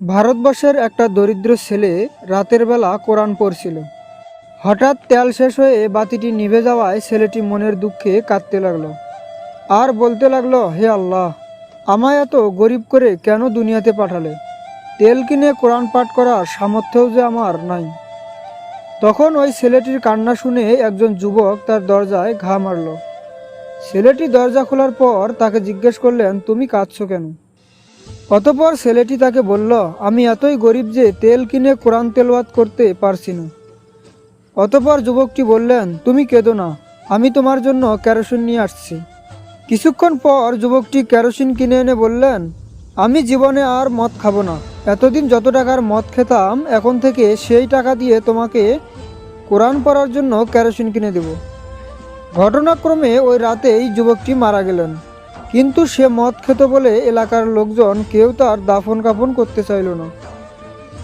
ভারতবর্ষের একটা দরিদ্র ছেলে রাতের বেলা কোরআন পড়ছিল। হঠাৎ তেল শেষ হয়ে বাতিটি নিভে যাওয়ায় ছেলেটি মনের দুঃখে কাঁদতে লাগল। আর বলতে লাগল, হে আল্লাহ, আমায় এত গরিব করে কেন দুনিয়াতে পাঠালে? তেল কিনে কোরআন পাঠ করার সামর্থ্যও যে আমার নাই। তখন ওই ছেলেটির কান্না শুনে একজন যুবক তার দরজায় ঘা মারল। ছেলেটি দরজা খোলার পর তাকে জিজ্ঞেস করলেন, তুমি কাঁদছো কেন? অতপর ছেলেটি তাকে বলল, আমি এতই গরিব যে তেল কিনে কোরআন তেলওয়াত করতে পারছি না। অতপর যুবকটি বললেন, তুমি কেঁদো না, আমি তোমার জন্য কেরোসিন নিয়ে আসছি। কিছুক্ষণ পর যুবকটি কেরোসিন কিনে এনে বললেন, আমি জীবনে আর মদ খাব না। এতদিন যত টাকার মদ খেতাম, এখন থেকে সেই টাকা দিয়ে তোমাকে কোরআন পড়ার জন্য কেরোসিন কিনে দেব। ঘটনাক্রমে ওই রাতেই যুবকটি মারা গেলেন। কিন্তু সে মদ খেত বলে এলাকার লোকজন কেউ তার দাফন কাফন করতে চাইল না।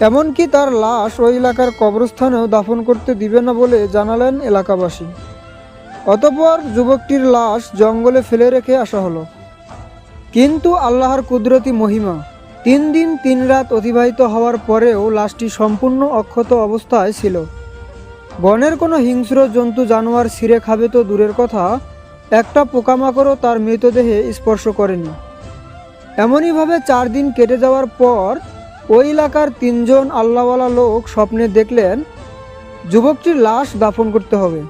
এমনকি তার লাশ ওই এলাকার কবরস্থানেও দাফন করতে দিবে না বলে জানালেন এলাকাবাসী। অতপর যুবকটির লাশ জঙ্গলে ফেলে রেখে আসা হলো। কিন্তু আল্লাহর কুদরতি মহিমা, তিন দিন তিন রাত অতিবাহিত হওয়ার পরেও লাশটি সম্পূর্ণ অক্ষত অবস্থায় ছিল। বনের কোনো হিংস্র জন্তু জানোয়ার ছিঁড়ে খাবে তো দূরের কথা একটা পোকামাকড়ও তার মৃতদেহে স্পর্শ করেনি। এমনইভাবে চার দিন কেটে যাওয়ার পর ওই এলাকার তিনজন আল্লাহওয়ালা লোক স্বপ্নে দেখলেন, যুবকটির লাশ দাফন করতে হবে।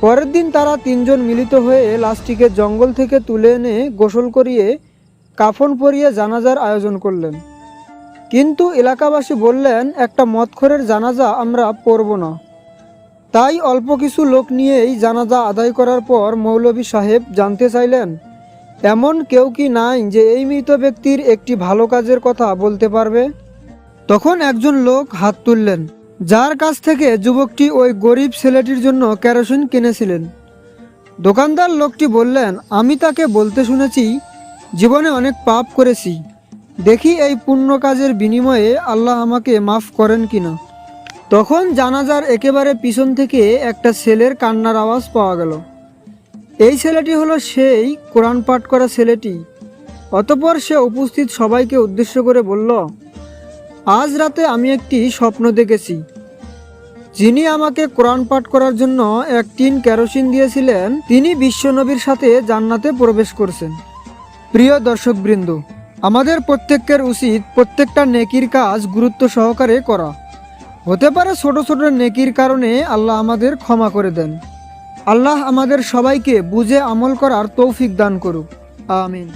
পরের দিন তারা তিনজন মিলিত হয়ে লাশটিকে জঙ্গল থেকে তুলে এনে গোসল করিয়ে কাফন পরিয়ে জানাজার আয়োজন করলেন। কিন্তু এলাকাবাসী বললেন, একটা মদখরের জানাজা আমরা পড়ব না। তাই অল্প কিছু লোক নিয়েই জানাজা আদায় করার পর মৌলভী সাহেব জানতে চাইলেন, এমন কেউ কি নাই যে এই মৃত ব্যক্তির একটি ভালো কাজের কথা বলতে পারবে? তখন একজন লোক হাত তুললেন, যার কাছ থেকে যুবকটি ওই গরিব ছেলেটির জন্য কেরোসিন কিনেছিলেন। দোকানদার লোকটি বললেন, আমি তাকে বলতে শুনেছি, জীবনে অনেক পাপ করেছি। দেখি এই পুণ্য কাজের বিনিময়ে আল্লাহ আমাকে মাফ করেন কিনা। তখন জানাজার একেবারে পিছন থেকে একটা ছেলের কান্নার আওয়াজ পাওয়া গেল। এই ছেলেটি হলো সেই কোরআন পাঠ করা ছেলেটি। অতপর সে উপস্থিত সবাইকে উদ্দেশ্য করে বলল, আজ রাতে আমি একটি স্বপ্ন দেখেছি। যিনি আমাকে কোরআন পাঠ করার জন্য এক টিন কেরোসিন দিয়েছিলেন, তিনি বিশ্বনবীর সাথে জান্নাতে প্রবেশ করছেন। প্রিয় দর্শকবৃন্দ, আমাদের প্রত্যেকের উচিত প্রত্যেকটা নেকির কাজ গুরুত্ব সহকারে করা। হতে পারে ছোট ছোট নেকির কারণে আল্লাহ আমাদের ক্ষমা করে দেন। আল্লাহ আমাদের সবাইকে বুঝে আমল করার তৌফিক দান করুক। আমিন।